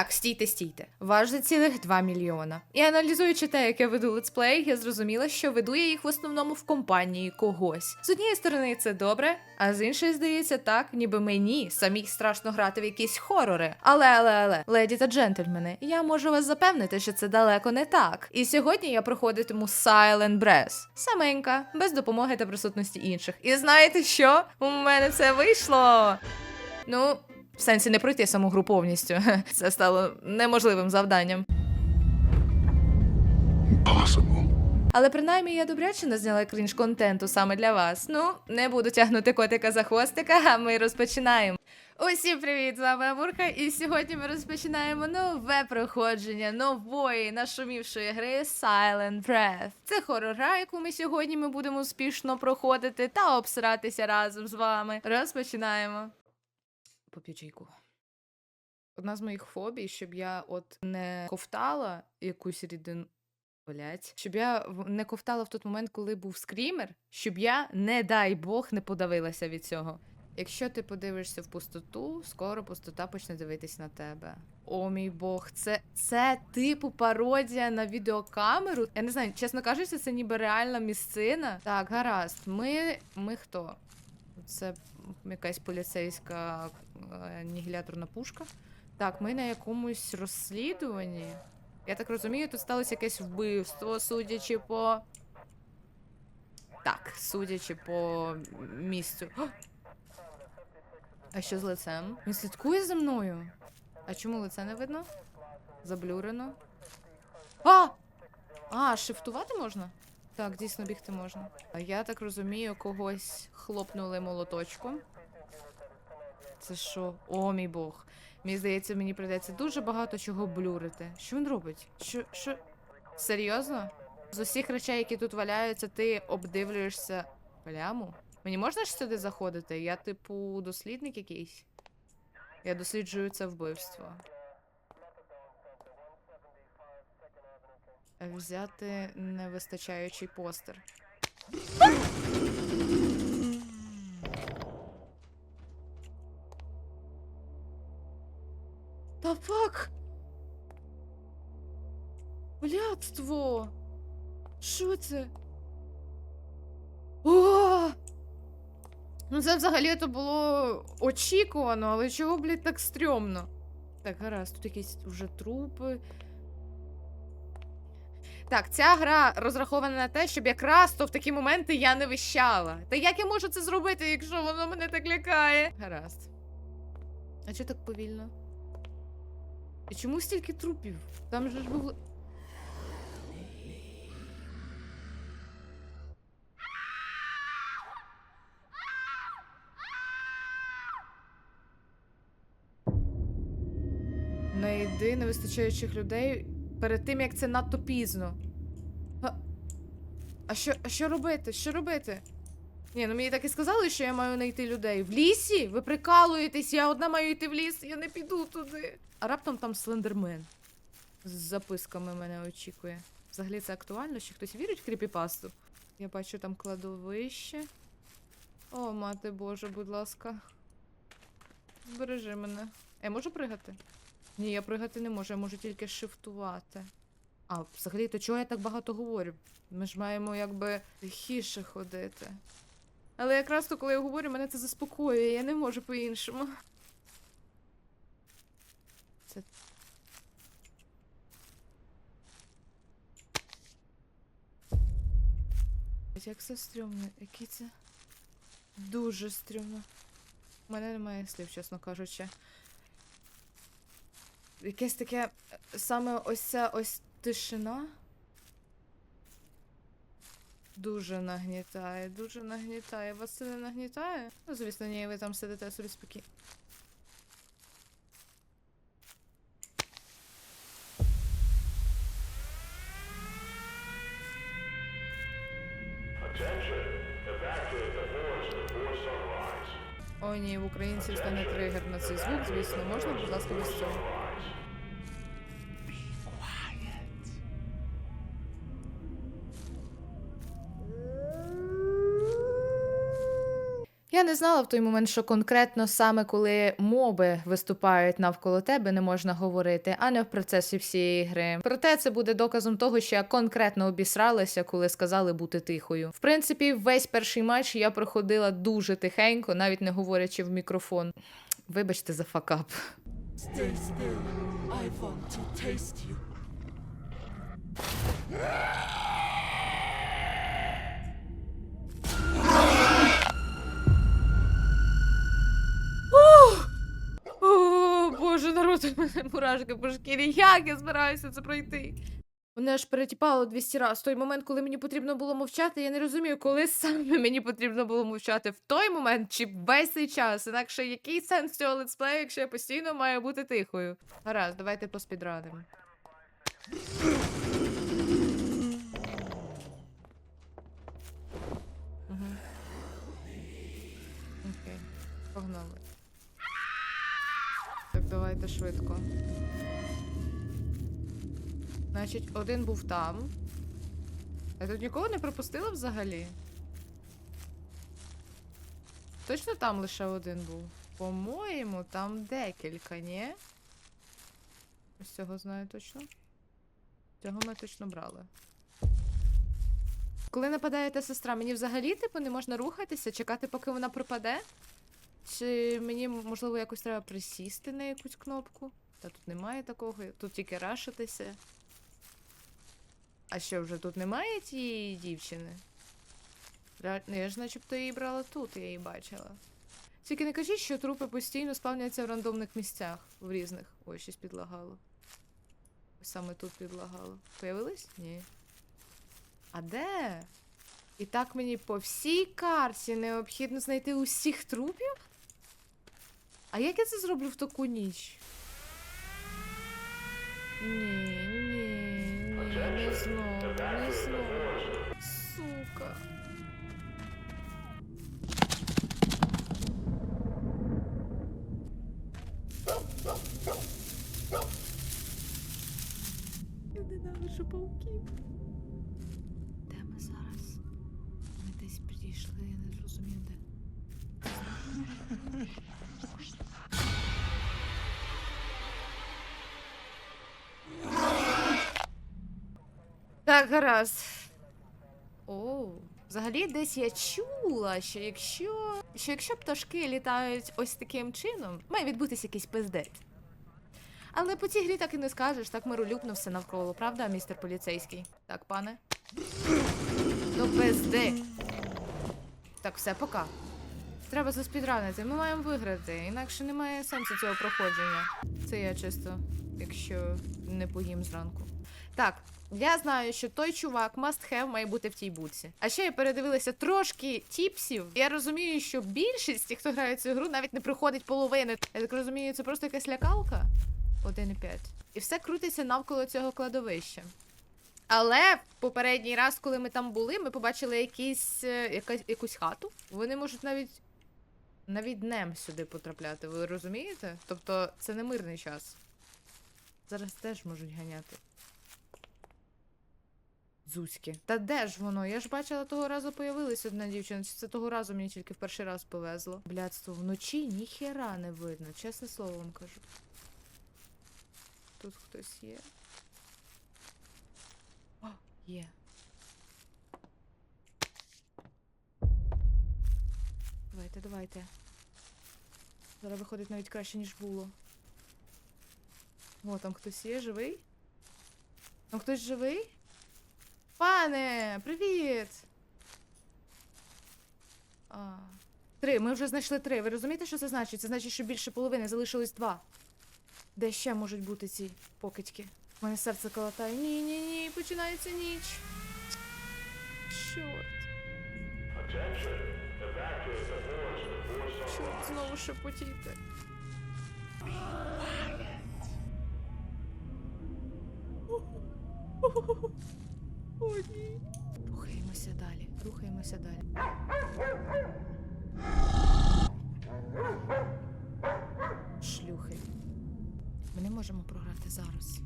Так, стійте, стійте. За цілих 2 мільйона. І аналізуючи те, як я веду летсплей, я зрозуміла, що веду я їх в основному в компанії когось. З однієї сторони, це добре, а з іншої здається так, ніби мені самій страшно грати в якісь хорори. Але, але, але, леді та джентльмени, я можу вас запевнити, що це далеко не так. І сьогодні я проходитиму Silent Breath. Саменька, без допомоги та присутності інших. І знаєте що? У мене все вийшло. Ну, в сенсі не пройти саму гру повністю. Це стало неможливим завданням. Impossible. Але принаймні я добряче назняла крінж контенту саме для вас. Ну, не буду тягнути котика за хвостика, а ми розпочинаємо. Усім привіт! З вами Амурка, і сьогодні ми розпочинаємо нове проходження нової нашумівшої гри Silent Breath. Це хорор гра, яку ми сьогодні ми будемо успішно проходити та обсиратися разом з вами. Розпочинаємо. Поп'ю чайку. Одна з моїх фобій, щоб я от не ковтала якусь рідину. Блять, щоб я не ковтала в той момент, коли був скрімер, щоб я, не дай Бог, не подавилася від цього. Якщо ти подивишся в пустоту, скоро пустота почне дивитись на тебе. О мій Бог, це, це типу пародія на відеокамеру. Я не знаю, чесно кажучи, це ніби реальна місцина. Так, гаразд. Ми. Ми хто? Це якась поліцейська е, анігіляторна пушка. Так, ми на якомусь розслідуванні. Я так розумію, тут сталося якесь вбивство, судячи по. Так, судячи по місцю. О! А що з лицем? Він слідкує за мною. А чому лице не видно? Заблюрено. А! А, шифтувати можна? Так, дійсно бігти можна. Я так розумію, когось хлопнули молоточком. Це що? О, мій Бог. Мені здається, мені прийдеться дуже багато чого блюрити. Що він робить? Що. що? Серйозно? З усіх речей, які тут валяються, ти обдивлюєшся пляму? Мені можна ж сюди заходити? Я, типу, дослідник якийсь? Я досліджую це вбивство. Взяти невистачаючий постер. Та фак! Блядство! Що це? О! Ну це взагалі то було очікувано, але чого, блядь, так стрьомно? Так, гаразд, тут якісь уже трупи. Так, ця гра розрахована на те, щоб якраз то в такі моменти я не вищала. Та як я можу це зробити, якщо воно мене так лякає? Гаразд. А чого так повільно? І чому стільки трупів? Там же ж був. Найди невистачаючих людей перед тим, як це надто пізно. А, а що, а що робити? Що робити? Ні, ну мені так і сказали, що я маю знайти людей. В лісі? Ви прикалуєтесь, я одна маю йти в ліс, я не піду туди. А раптом там слендермен. З записками мене очікує. Взагалі це актуально, що хтось вірить в кріпіпасту? Я бачу там кладовище. О, мати Боже, будь ласка. Збережи мене. Я можу пригати? Ні, я пригати не можу, я можу тільки шифтувати. А, взагалі, то чого я так багато говорю? Ми ж маємо якби тихіше ходити. Але якраз то, коли я говорю, мене це заспокоює, я не можу по-іншому. Це. Як це стрьомно, який це. Дуже стрьомно. У мене немає слів, чесно кажучи. Якесь таке е, саме ось ця ось тишина. Дуже нагнітає, дуже нагнітає. Вас це не нагнітає? Ну, звісно, ні, ви там сидите собі спокійно. О, ні, в українців стане тригер на цей звук, звісно. Можна, будь ласка, без цього? Не знала в той момент, що конкретно саме коли моби виступають навколо тебе, не можна говорити, а не в процесі всієї гри. Проте це буде доказом того, що я конкретно обісралася, коли сказали бути тихою. В принципі, весь перший матч я проходила дуже тихенько, навіть не говорячи в мікрофон. Вибачте за факап. Stay still. I want to taste you. Мене мурашки по шкірі. Як я збираюся це пройти? Мене аж перетіпало 200 разів. В той момент, коли мені потрібно було мовчати, я не розумію, коли саме мені потрібно було мовчати. В той момент чи весь цей час. Інакше який сенс цього летсплею, якщо я постійно маю бути тихою? Гаразд, давайте поспідрадимо. Окей, погнали. Так, швидко. Значить, один був там. Я тут нікого не пропустила взагалі. Точно там лише один був? По-моєму, там декілька, ні? Ось цього знаю точно. Цього ми точно брали. Коли нападає та сестра, мені взагалі, типу, не можна рухатися, чекати, поки вона пропаде? Чи мені, можливо, якось треба присісти на якусь кнопку? Та тут немає такого, тут тільки рашитися. А що, вже тут немає тієї дівчини? Ре- ну, Я ж начебто її брала тут, я її бачила. Тільки не кажіть, що трупи постійно спавняться в рандомних місцях, в різних. Ой, щось підлагало. Саме тут підлагало. Появились? Ні. А де? І так мені по всій карті необхідно знайти усіх трупів? А як я це зроблю в таку ніч? Ні, ні, ні, не знову, не знову. Сука. Я ненавиджу пауків. Де ми зараз? Ми десь підійшли, я не розумію, де. Так, гаразд. О, взагалі десь я чула, що якщо. що якщо пташки літають ось таким чином, має відбутися якийсь пиздець. Але по цій грі так і не скажеш, так миролюбно все навколо, правда, містер поліцейський? Так, пане? До пизди. Так, все, пока. Треба заспідранити, ми маємо виграти, інакше немає сенсу цього проходження. Це я чисто, якщо не поїм зранку. Так, я знаю, що той чувак must have має бути в тій будці. А ще я передивилася трошки тіпсів. Я розумію, що більшість тих, хто грає цю гру, навіть не проходить половини. Я так розумію, це просто якась лякалка. 1,5. І все крутиться навколо цього кладовища. Але попередній раз, коли ми там були, ми побачили якісь, е, якась, якусь хату. Вони можуть навіть навіть днем сюди потрапляти, ви розумієте? Тобто це не мирний час. Зараз теж можуть ганяти. Дзузьки. Та де ж воно? Я ж бачила того разу появилась одна дівчина. Чи це того разу мені тільки в перший раз повезло? Блядство, вночі ніхера не видно, чесне слово вам кажу. Тут хтось є. О, є. Давайте, давайте. Зараз виходить навіть краще, ніж було. О, там хтось є, живий? Там хтось живий? Пане, привіт! А, три, ми вже знайшли три. Ви розумієте, що це значить? Це значить, що більше половини залишилось два. Де ще можуть бути ці покидьки? У мене серце колотає. Ні, ні, ні, починається ніч. Чорт. Чорт, знову шепотіти. О, ні. Рухаємося далі. Рухаємося далі. Шлюхи. Ми не можемо програти зараз.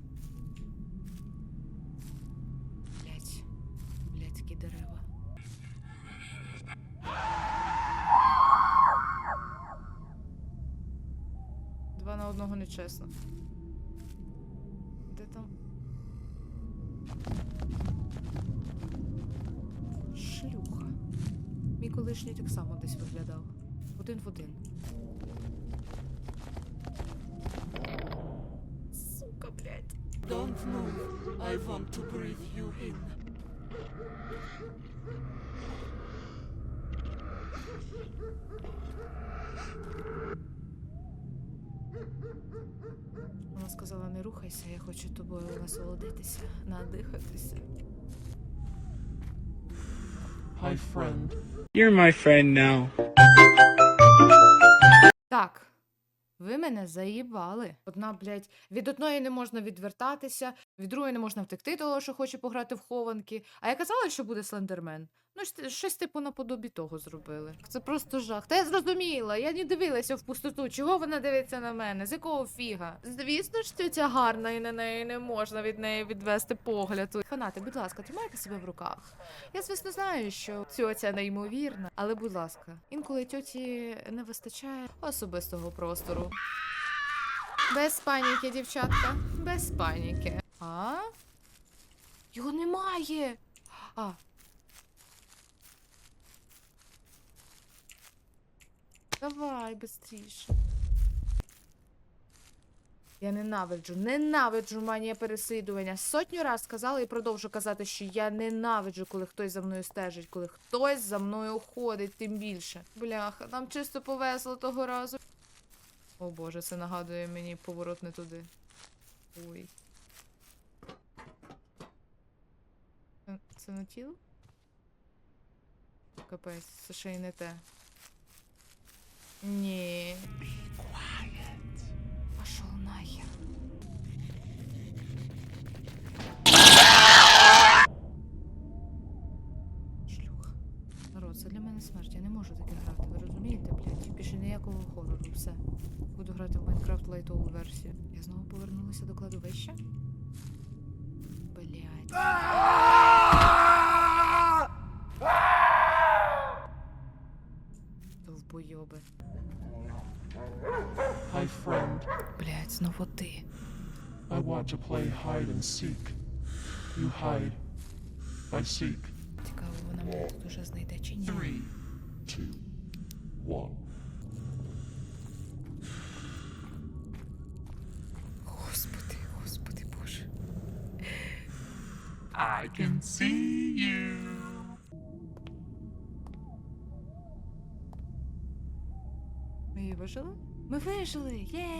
Блять. Блядські дерева. Два на одного нечесно. Колишній так само десь виглядав. Один в один. Сука, блядь. Don't move. I want to breathe you in. Вона сказала, не рухайся, я хочу тобою насолодитися, надихатися. Hi, friend. You're my friend now. Так. Ви мене заїбали. Одна, блядь, від одної не можна відвертатися, від другої не можна втекти, того, що хоче пограти в хованки. А я казала, що буде слендермен. Ну, щось типу наподобі того зробили. Це просто жах. Та я зрозуміла, я не дивилася в пустоту. Чого вона дивиться на мене? З якого фіга? Звісно ж, тетя гарна і на неї не можна від неї відвести погляд. Фанати, будь ласка, тримайте себе в руках. Я, звісно, знаю, що тьотя неймовірна, але будь ласка, інколи тьоті не вистачає особистого простору. Без паніки, дівчатка, без паніки. А? Його немає. А. Давай быстріше. Я ненавиджу, ненавиджу манія переслідування. Сотню раз сказала і продовжу казати, що я ненавиджу, коли хтось за мною стежить, коли хтось за мною ходить, тим більше. Бляха, нам чисто повезло того разу. О боже, це нагадує мені поворот не туди. Ой. Це, на тіло? Капець, це ще й не те. Ні. Пошел нахер. Шлюха. Народ, це для мене смерть. Я не можу таке грати. Ви розумієте, блядь? Більше ніякого хорору. Все. Буду грати в Майнкрафт лайтову версію. Я знову повернулася до кладовища. Блядь. Hi, friend. Блядь, знову ти. I want to play hide and seek. You hide. I seek. Цікаво, вона мене тут уже знайде чи ні. Three, two, one. Господи, господи боже. I can see you. Ми її вижили? Ми вижили! Є!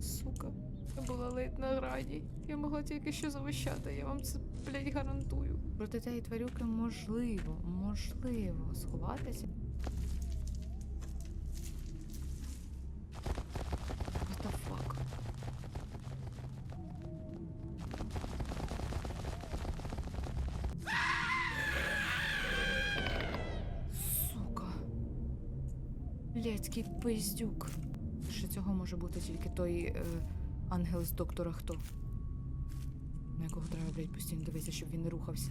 Сука, я була ледь на грані. Я могла тільки що завищати, я вам це, блядь, гарантую. Проти тієї тварюки можливо, можливо сховатися. Блядський пиздюк. Ще цього може бути тільки той е, ангел з доктора Хто. На якого треба, блядь, постійно дивитися, щоб він не рухався.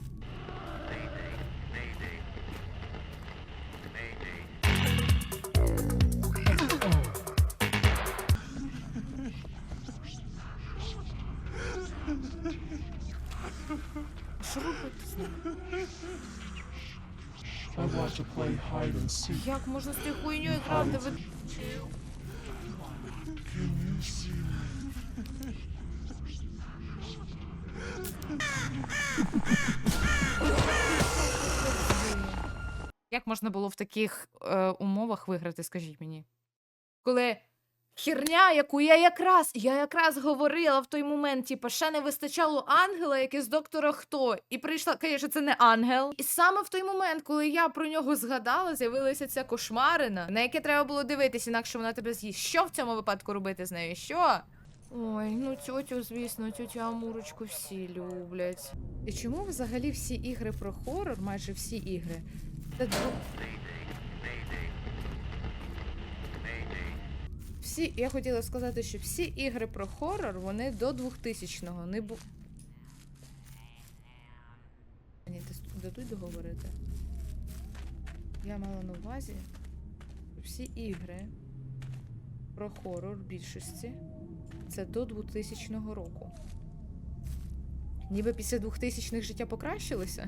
Що робити з ним? Як можна з тією грати? Ви... Як можна було в таких е, умовах виграти, скажіть мені? Коли херня, яку я якраз, я якраз говорила в той момент, типу, ще не вистачало ангела, який з доктора хто. І прийшла, звісно, це не ангел. І саме в той момент, коли я про нього згадала, з'явилася ця кошмарина, на яке треба було дивитися, інакше вона тебе з'їсть. Що в цьому випадку робити з нею? Що? Ой, ну тьотю, звісно, тьотю Амурочку всі люблять. І чому взагалі всі ігри про хорор, майже всі ігри, це Всі, я хотіла сказати, що всі ігри про хорор, вони до 2000-го не бу. Ні, ти дадуть договорити. Я мала на увазі. всі ігри про хорор більшості це до 2000 року. Ніби після 2000-х життя покращилося.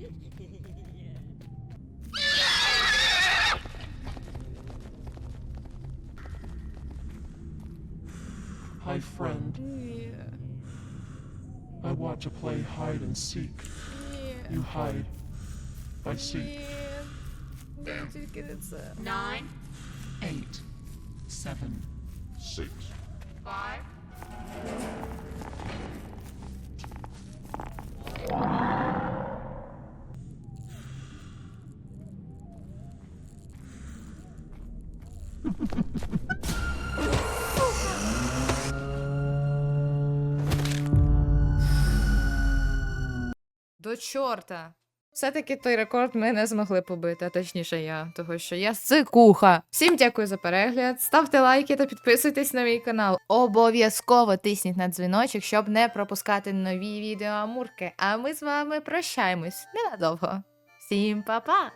Hi, friend. Yeah. I want to play hide and seek. Yeah. You hide. I seek. Yeah. Nine. Eight. Seven. Six. Five. До чорта. Все-таки той рекорд ми не змогли побити, а точніше я, того що я сикуха. Всім дякую за перегляд. Ставте лайки та підписуйтесь на мій канал. Обов'язково тисніть на дзвіночок, щоб не пропускати нові відео Амурки. А ми з вами прощаємось ненадовго. Всім па-па!